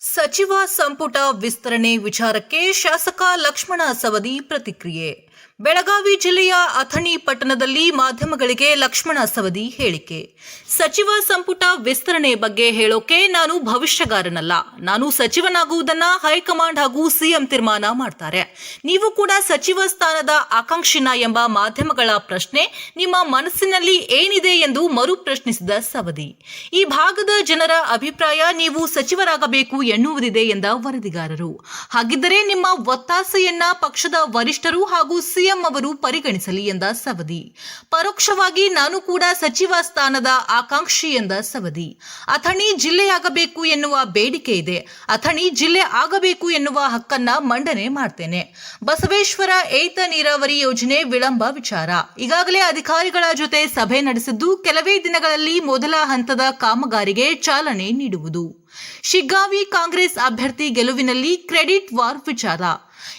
ಸಚಿವ ಸಂಪುಟ ವಿಸ್ತರಣೆ ವಿಚಾರಕ್ಕೆ ಶಾಸಕ ಲಕ್ಷ್ಮಣ ಸವದಿ ಪ್ರತಿಕ್ರಿಯೆ. ಬೆಳಗಾವಿ ಜಿಲ್ಲೆಯ ಅಥಣಿ ಪಟ್ಟಣದಲ್ಲಿ ಮಾಧ್ಯಮಗಳಿಗೆ ಲಕ್ಷ್ಮಣ ಸವದಿ ಹೇಳಿಕೆ. ಸಚಿವ ಸಂಪುಟ ವಿಸ್ತರಣೆ ಬಗ್ಗೆ ಹೇಳೋಕೆ ನಾನು ಭವಿಷ್ಯಗಾರನಲ್ಲ. ನಾನು ಸಚಿವನಾಗುವುದನ್ನ ಹೈಕಮಾಂಡ್ ಹಾಗೂ ಸಿಎಂ ತೀರ್ಮಾನ ಮಾಡ್ತಾರೆ. ನೀವು ಕೂಡ ಸಚಿವ ಸ್ಥಾನದ ಆಕಾಂಕ್ಷಿನ ಎಂಬ ಮಾಧ್ಯಮಗಳ ಪ್ರಶ್ನೆ ನಿಮ್ಮ ಮನಸ್ಸಿನಲ್ಲಿ ಏನಿದೆ ಎಂದು ಮರು ಪ್ರಶ್ನಿಸಿದ ಸವದಿ. ಈ ಭಾಗದ ಜನರ ಅಭಿಪ್ರಾಯ ನೀವು ಸಚಿವರಾಗಬೇಕು ಎನ್ನುವುದಿದೆ ಎಂದ ವರದಿಗಾರರು. ಹಾಗಿದ್ದರೆ ನಿಮ್ಮ ಒತ್ತಾಸೆಯನ್ನ ಪಕ್ಷದ ವರಿಷ್ಠರು ಹಾಗೂ ಸಿಎಂ ಅವರು ಪರಿಗಣಿಸಲಿ ಎಂದ ಸವದಿ. ಪರೋಕ್ಷವಾಗಿ ನಾನು ಕೂಡ ಸಚಿವ ಸ್ಥಾನದ ಆಕಾಂಕ್ಷಿ ಎಂದ ಸವದಿ. ಅಥಣಿ ಜಿಲ್ಲೆಯಾಗಬೇಕು ಎನ್ನುವ ಬೇಡಿಕೆ ಇದೆ. ಅಥಣಿ ಜಿಲ್ಲೆ ಆಗಬೇಕು ಎನ್ನುವ ಹಕ್ಕನ್ನ ಮಂಡನೆ ಮಾಡ್ತೇನೆ. ಬಸವೇಶ್ವರ ಏತ ನೀರಾವರಿ ಯೋಜನೆ ವಿಳಂಬ ವಿಚಾರ. ಈಗಾಗಲೇ ಅಧಿಕಾರಿಗಳ ಜೊತೆ ಸಭೆ ನಡೆಸಿದ್ದು ಕೆಲವೇ ದಿನಗಳಲ್ಲಿ ಮೊದಲ ಹಂತದ ಕಾಮಗಾರಿಗೆ ಚಾಲನೆ ನೀಡುವುದು. ಶಿಗ್ಗಾವಿ ಕಾಂಗ್ರೆಸ್ ಅಭ್ಯರ್ಥಿ ಗೆಲುವಿನಲ್ಲಿ ಕ್ರೆಡಿಟ್ ವಾರ್ ವಿಚಾರ.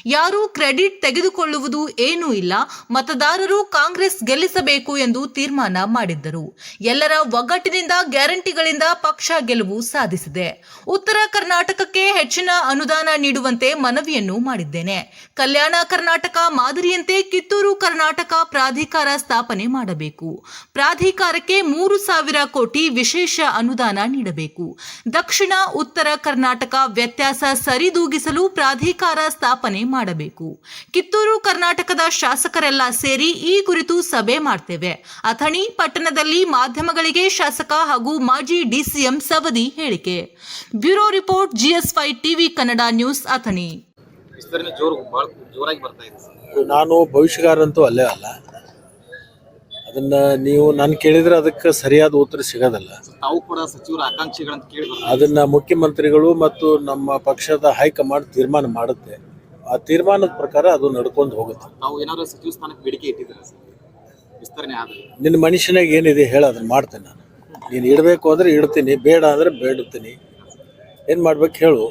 ಯಾರೂ ಕ್ರೆಡಿಟ್ ತೆಗೆದುಕೊಳ್ಳುವುದು ಏನೂ ಇಲ್ಲ, ಮತದಾರರು ಕಾಂಗ್ರೆಸ್ ಗೆಲ್ಲಿಸಬೇಕು ಎಂದು ತೀರ್ಮಾನ ಮಾಡಿದ್ದರು. ಎಲ್ಲರ ಒಗ್ಗಟ್ಟಿನಿಂದ ಗ್ಯಾರಂಟಿಗಳಿಂದ ಪಕ್ಷ ಗೆಲುವು ಸಾಧಿಸಿದೆ. ಉತ್ತರ ಕರ್ನಾಟಕಕ್ಕೆ ಹೆಚ್ಚಿನ ಅನುದಾನ ನೀಡುವಂತೆ ಮನವಿಯನ್ನು ಮಾಡಿದ್ದೇನೆ. ಕಲ್ಯಾಣ ಕರ್ನಾಟಕ ಮಾದರಿಯಂತೆ ಕಿತ್ತೂರು ಕರ್ನಾಟಕ ಪ್ರಾಧಿಕಾರ ಸ್ಥಾಪನೆ ಮಾಡಬೇಕು. ಪ್ರಾಧಿಕಾರಕ್ಕೆ ಮೂರು ಸಾವಿರ ಕೋಟಿ ವಿಶೇಷ ಅನುದಾನ ನೀಡಬೇಕು. ದಕ್ಷಿಣ ಉತ್ತರ ಕರ್ನಾಟಕ ವ್ಯತ್ಯಾಸ ಸರಿದೂಗಿಸಲು ಪ್ರಾಧಿಕಾರ ಸ್ಥಾಪನೆ ಮಾಡಬೇಕು. ಕಿತ್ತೂರು ಕರ್ನಾಟಕದ ಶಾಸಕರೆಲ್ಲ ಸೇರಿ ಈ ಕುರಿತು ಸಭೆ ಮಾಡ್ತೇವೆ. ಅಥಣಿ ಪಟ್ಟಣದಲ್ಲಿ ಮಾಧ್ಯಮಗಳಿಗೆ ಶಾಸಕ ಹಾಗೂ ಮಾಜಿ ಡಿಸಿಎಂ ಸವದಿ ಹೇಳಿಕೆ. Bureau report GS TV Kannada news Athani. ನಾನು ಭವಿಷ್ಯಗಾರಂತೂ ಅಲ್ಲೇ ಅಲ್ಲ. ಅದನ್ನ ನೀವು ನಾನು ಕೇಳಿದ್ರೆ ಅದಕ್ಕೆ ಸರಿಯಾದ ಉತ್ತರ ಸಿಗೋದಲ್ಲ. ತಾವು ಕೂಡ ಸಚಿವರ ಆಕಾಂಕ್ಷಿಗಳಂತ ಕೇಳಿ ಅದನ್ನ ಮುಖ್ಯಮಂತ್ರಿಗಳು ಮತ್ತು ನಮ್ಮ ಪಕ್ಷದ ಹೈಕಮಾಂಡ್ ತೀರ್ಮಾನ ಮಾಡುತ್ತೆ. ಆ ತೀರ್ಮಾನದ ಪ್ರಕಾರ ಅದು ನಡ್ಕೊಂಡು ಹೋಗುತ್ತೆ. ನಾವು ಏನಾದ್ರು ಸಚಿವ ಸ್ಥಾನಕ್ಕೆ ಬೇಡಿಕೆ ಇಟ್ಟಿದ್ದೀರಾ ಸರ್? ವಿಸ್ತರಣೆ ಆದರೆ. ನಿನ್ನ ಮನುಷ್ಯನಾಗ ಏನಿದೆ ಹೇಳ ಅದನ್ನ ಮಾಡ್ತೇನೆ ನಾನು. ನೀನು ಇಡಬೇಕು ಅಂದ್ರೆ ಇಡ್ತೀನಿ ಬೇಡ ಅಂದ್ರೆ ಬೇಡುತ್ತೀನಿ. ಏನು ಮಾಡ್ಬೇಕು ಹೇಳು.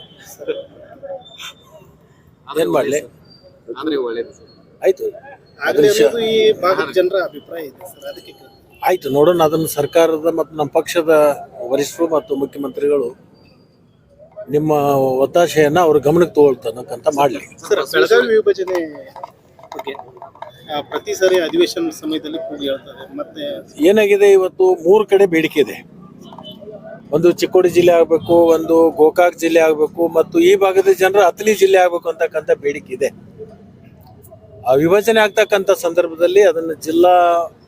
ಏನ್ ಮಾಡಲಿ? ಆದರೆ ಒಳ್ಳೇದು ಸರ್. ಆಯ್ತು. ಈ ಭಾಗದ ಜನರ ಅಭಿಪ್ರಾಯ ಇದೆ ಸರ್ ಅದಕ್ಕೆ ಆಯ್ತು ನೋಡೋಣ ಅದನ್ನು ಸರ್ಕಾರದ ಮತ್ತು ನಮ್ಮ ಪಕ್ಷದ ವರಿಷ್ಠರು ಮತ್ತು ಮುಖ್ಯಮಂತ್ರಿಗಳು ನಿಮ್ಮ ಒತ್ತಾಶೆಯನ್ನ ಅವ್ರ ಗಮನಕ್ಕೆ ತಗೊಳ್ತಾನಕ್ಕಂತ ಮಾಡಲಿ. ಸರ್ ಬೆಳಗಾವಿ ವಿಭಜನೆ ಬಗ್ಗೆ ಪ್ರತಿ ಸಾರಿ ಅಧಿವೇಶನ ಸಮಯದಲ್ಲಿ ಕೂಡಿ ಹೇಳ್ತಾರೆ ಮತ್ತೆ ಏನಾಗಿದೆ ಇವತ್ತು ಮೂರು ಕಡೆ ಬೇಡಿಕೆ ಇದೆ. ಒಂದು ಚಿಕ್ಕೋಡಿ ಜಿಲ್ಲೆ ಆಗಬೇಕು ಒಂದು ಗೋಕಾಕ್ ಜಿಲ್ಲೆ ಆಗಬೇಕು ಮತ್ತು ಈ ಭಾಗದ ಜನರು ಅತಲಿ ಜಿಲ್ಲೆ ಆಗಬೇಕು ಅಂತಕ್ಕಂಥ ಬೇಡಿಕೆ ಇದೆ. ಆ ವಿಭಜನೆ ಆಗ್ತಕ್ಕಂಥ ಸಂದರ್ಭದಲ್ಲಿ ಅದನ್ನು ಜಿಲ್ಲಾ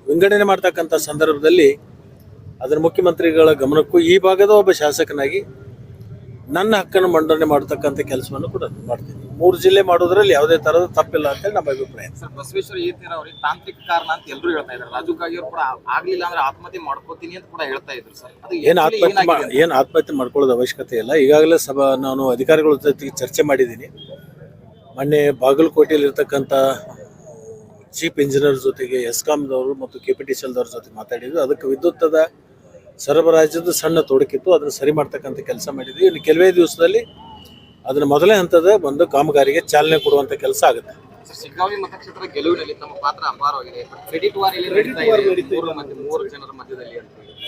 ವಿಂಗಡಣೆ ಮಾಡ್ತಕ್ಕಂಥ ಸಂದರ್ಭದಲ್ಲಿ ಅದರ ಮುಖ್ಯಮಂತ್ರಿಗಳ ಗಮನಕ್ಕೂ ಈ ಭಾಗದ ಒಬ್ಬ ಶಾಸಕನಾಗಿ ನನ್ನ ಹಕ್ಕನ್ನು ಮಂಡನೆ ಮಾಡತಕ್ಕಂಥ ಕೆಲಸವನ್ನು ಕೂಡ ಮಾಡ್ತೀನಿ. ಮೂರು ಜಿಲ್ಲೆ ಮಾಡೋದ್ರಲ್ಲಿ ಯಾವುದೇ ಥರದ ತಪ್ಪಿಲ್ಲ ಅಂತೇಳಿ ನಮ್ಮ ಅಭಿಪ್ರಾಯ. ಸರ್ ಬಸವೇಶ್ವರ ಏತೀರ ಅವ್ರಿಗೆ ತಾಂತ್ರಿಕ ಕಾರಣ ಅಂತ ಎಲ್ಲರೂ ಹೇಳ್ತಾ ಇದ್ದಾರೆ ರಾಜು ಕಾಗಿ ಅವರು ಕೂಡ ಆಗ್ಲಿಲ್ಲ ಅಂದ್ರೆ ಆತ್ಮಹತ್ಯೆ ಮಾಡ್ಕೋತೀನಿ ಅಂತ ಕೂಡ ಹೇಳ್ತಾ ಇದ್ರು ಸರ್. ಏನು ಆತ್ಮಹತ್ಯೆ ಏನು ಆತ್ಮಹತ್ಯೆ ಮಾಡ್ಕೊಳ್ಳೋದು ಅವಶ್ಯಕತೆ ಇಲ್ಲ. ಈಗಾಗಲೇ ಸಭಾ ನಾನು ಅಧಿಕಾರಿಗಳ ಜೊತೆಗೆ ಚರ್ಚೆ ಮಾಡಿದ್ದೀನಿ. ಮೊನ್ನೆ ಬಾಗಲಕೋಟೆಯಲ್ಲಿ ಇರ್ತಕ್ಕಂಥ ಚೀಫ್ ಇಂಜಿನಿಯರ್ ಜೊತೆಗೆ ಎಸ್ಕಾಮ್ದವರು ಮತ್ತು ಕೆ ಪಿ ಟಿ ಸಿಲ್ದವ್ರ ಜೊತೆ ಮಾತಾಡಿದ್ವಿ ಅದಕ್ಕೆ ವಿದ್ಯುತ್ತದ ಸರಬರಾಜದ ಸಣ್ಣ ತೊಡಕಿತ್ತು ಅದನ್ನು ಸರಿ ಮಾಡ್ತಕ್ಕಂಥ ಕೆಲಸ ಮಾಡಿದ್ವಿ. ಇನ್ನು ಕೆಲವೇ ದಿವಸದಲ್ಲಿ ಅದನ್ನ ಮೊದಲೇ ಹಂತದ ಒಂದು ಕಾಮಗಾರಿಗೆ ಚಾಲನೆ ಕೊಡುವಂಥ ಕೆಲಸ ಆಗುತ್ತೆ. ಸರ್, ಮತಕ್ಷೇತ್ರ ಗೆಲುವಿನಲ್ಲಿ ತಮ್ಮ ಪಾತ್ರ ಅಪಾರವಾಗಿದೆ. ಕ್ರೆಡಿಟ್ ವಾರ್ ಮೂರು ಜನರ ಮಧ್ಯದಲ್ಲಿ.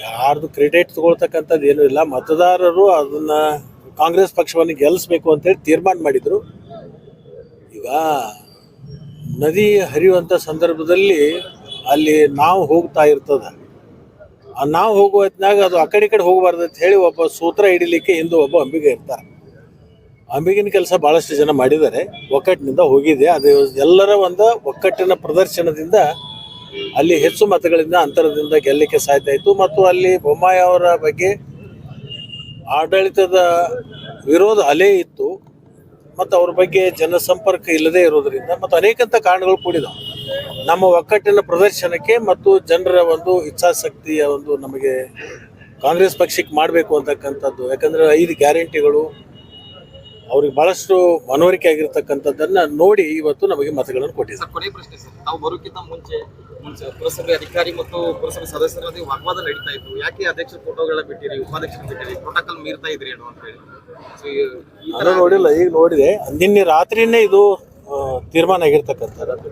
ಯಾರ್ದು ಕ್ರೆಡಿಟ್ ತಗೊಳ್ತಕ್ಕಂಥದ್ದು ಏನೂ ಇಲ್ಲ. ಮತದಾರರು ಅದನ್ನ ಕಾಂಗ್ರೆಸ್ ಪಕ್ಷವನ್ನು ಗೆಲ್ಲಿಸ್ಬೇಕು ಅಂತೇಳಿ ತೀರ್ಮಾನ ಮಾಡಿದ್ರು. ಈಗ ನದಿ ಹರಿಯುವಂಥ ಸಂದರ್ಭದಲ್ಲಿ ಅಲ್ಲಿ ನಾವು ಹೋಗ್ತಾ ಇರ್ತದ. ಆ ನಾವು ಹೋಗುವ ಹೊತ್ನ್ಯಾಗ ಅದು ಆ ಕಡೆ ಕಡೆ ಹೋಗಬಾರ್ದು ಅಂತ ಹೇಳಿ ಒಬ್ಬ ಸೂತ್ರ ಹಿಡಿಲಿಕ್ಕೆ ಹಿಂದೆ ಒಬ್ಬ ಅಂಬಿಗೆ ಇರ್ತಾರೆ. ಅಂಬಿಗಿನ ಕೆಲಸ ಭಾಳಷ್ಟು ಜನ ಮಾಡಿದ್ದಾರೆ. ಒಕ್ಕಟ್ಟಿನಿಂದ ಹೋಗಿದೆ. ಅದು ಎಲ್ಲರ ಒಂದು ಒಕ್ಕಟ್ಟಿನ ಪ್ರದರ್ಶನದಿಂದ ಅಲ್ಲಿ ಹೆಚ್ಚು ಮತಗಳಿಂದ ಅಂತರದಿಂದ ಗೆಲ್ಲಕ್ಕೆ ಸಾಧ್ಯ ಮತ್ತು ಅಲ್ಲಿ ಬೊಮ್ಮಾಯಿ ಅವರ ಬಗ್ಗೆ ಆಡಳಿತದ ವಿರೋಧ ಅಲೆ ಇತ್ತು. ಮತ್ತು ಅವ್ರ ಬಗ್ಗೆ ಜನಸಂಪರ್ಕ ಇಲ್ಲದೆ ಇರೋದರಿಂದ ಮತ್ತು ಅನೇಕಂಥ ಕಾರಣಗಳು ಕೂಡಿದವು. ನಮ್ಮ ಒಕ್ಕಟ್ಟಿನ ಪ್ರದರ್ಶನಕ್ಕೆ ಮತ್ತು ಜನರ ಒಂದು ಇಚ್ಛಾಶಕ್ತಿಯ ಒಂದು ನಮಗೆ ಕಾಂಗ್ರೆಸ್ ಪಕ್ಷಕ್ಕೆ ಮಾಡಬೇಕು ಅಂತಕ್ಕಂಥದ್ದು. ಯಾಕಂದರೆ ಐದು ಗ್ಯಾರಂಟಿಗಳು, ಅವ್ರಿಗೆ ಬಹಳಷ್ಟು ಮನವರಿಕೆ ಆಗಿರ್ತಕ್ಕಂಥದ್ದನ್ನು ನೋಡಿ ಇವತ್ತು ನಮಗೆ ಮತಗಳನ್ನು ಕೊಟ್ಟಿದ್ದಾರೆ. ಪ್ರಶ್ನೆ ಸರ್ ನಾವು ಬರೋಕ್ಕಿಂತ ಮುಂಚೆ ಪುರಸಭೆ ಅಧಿಕಾರಿ ಮತ್ತು ಪುರಸಭೆ ಸದಸ್ಯರ ಮಧ್ಯೆ ವಾಗ್ವಾದ ನಡೀತಾ ಇತ್ತು. ಯಾಕೆ ಅಧ್ಯಕ್ಷ ಫೋಟೋಗಳ ಬಿಟ್ಟಿರಿ? ಉಪಾಧ್ಯಕ್ಷರು ಬಿಟ್ಟಿರಿ ಪ್ರೋಟೋಕಾಲ್ ಮೀರ್ತಾ ಇದ್ರಿ ಏನು ಅಂತ ಹೇಳಿ. ನೋಡಿಲ್ಲ, ಈಗ ನೋಡಿದೆ. ನಿನ್ನೆ ರಾತ್ರಿನೇ ಇದು ತೀರ್ಮಾನ ಆಗಿರ್ತಕ್ಕಂಥದ್ದು.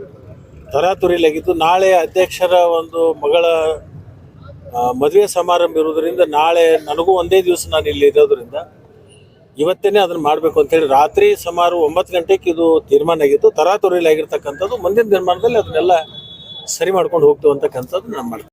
ತರಾತುರಿಲಾಗಿದ್ದು ನಾಳೆ ಅಧ್ಯಕ್ಷರ ಒಂದು ಮಗಳ ಮದುವೆ ಸಮಾರಂಭ ಇರೋದ್ರಿಂದ ನಾಳೆ ನನಗೂ ಒಂದೇ ದಿವಸ ನಾನು ಇಲ್ಲಿ ಇರೋದ್ರಿಂದ ಇವತ್ತೇನೆ ಅದನ್ನು ಮಾಡಬೇಕು ಅಂತೇಳಿ ರಾತ್ರಿ ಸುಮಾರು ಒಂಬತ್ತು ಗಂಟೆಗೆ ಇದು ತೀರ್ಮಾನ ಆಗಿತ್ತು. ತರಾತುರಿಯಲ್ಲಿ ಆಗಿರ್ತಕ್ಕಂಥದ್ದು, ಮುಂದಿನ ನಿರ್ಮಾಣದಲ್ಲಿ ಅದನ್ನೆಲ್ಲ ಸರಿ ಮಾಡ್ಕೊಂಡು ಹೋಗ್ತು ಅಂತಕ್ಕಂಥದ್ದು ನಮ್ಮ ಮಾಡ್ತೀವಿ